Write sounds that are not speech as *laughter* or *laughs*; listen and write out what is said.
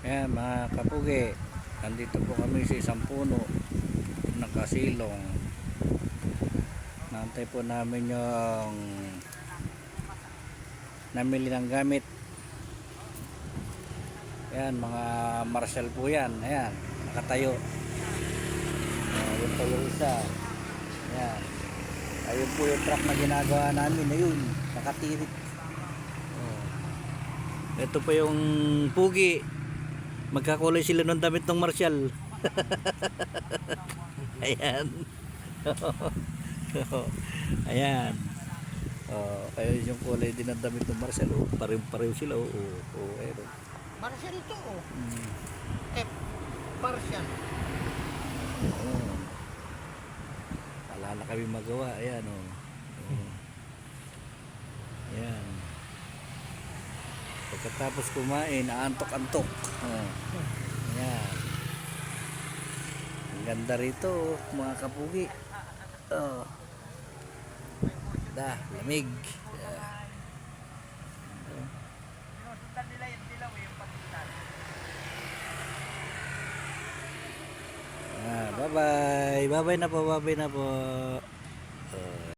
Ayan mga kapugi, nandito po kami sa isang puno ng kasilong. Nantay po namin yung namili ng gamit. Ayan, mga marshal po yan. Ayan, nakatayo. Yun po yung isa. Ayan. Ayun po yung truck na ginagawa namin. Ayun, nakatirik. Oh. Ito po yung pugi. Magkakulay sila ng damit ng marshal. *laughs* Ayan. *laughs* Ayan. Oh, kaya yung kulay din ng damit ng marshal. Oh, pareho-pareho sila. Oh, oh, oh, ayun. oh. Martial to oh. Mm. F. Martial. Oh. Wala na kami magawa. Ayan, oh. oh. *laughs* Ayan. Pagkatapos kumain, aantok-antok. Oh. Ayan. Ang ganda rito, oh, mga kapugi. Oh. Da, lamig. Yeah. Ah, bye-bye. Bye-bye na po, bye-bye na po.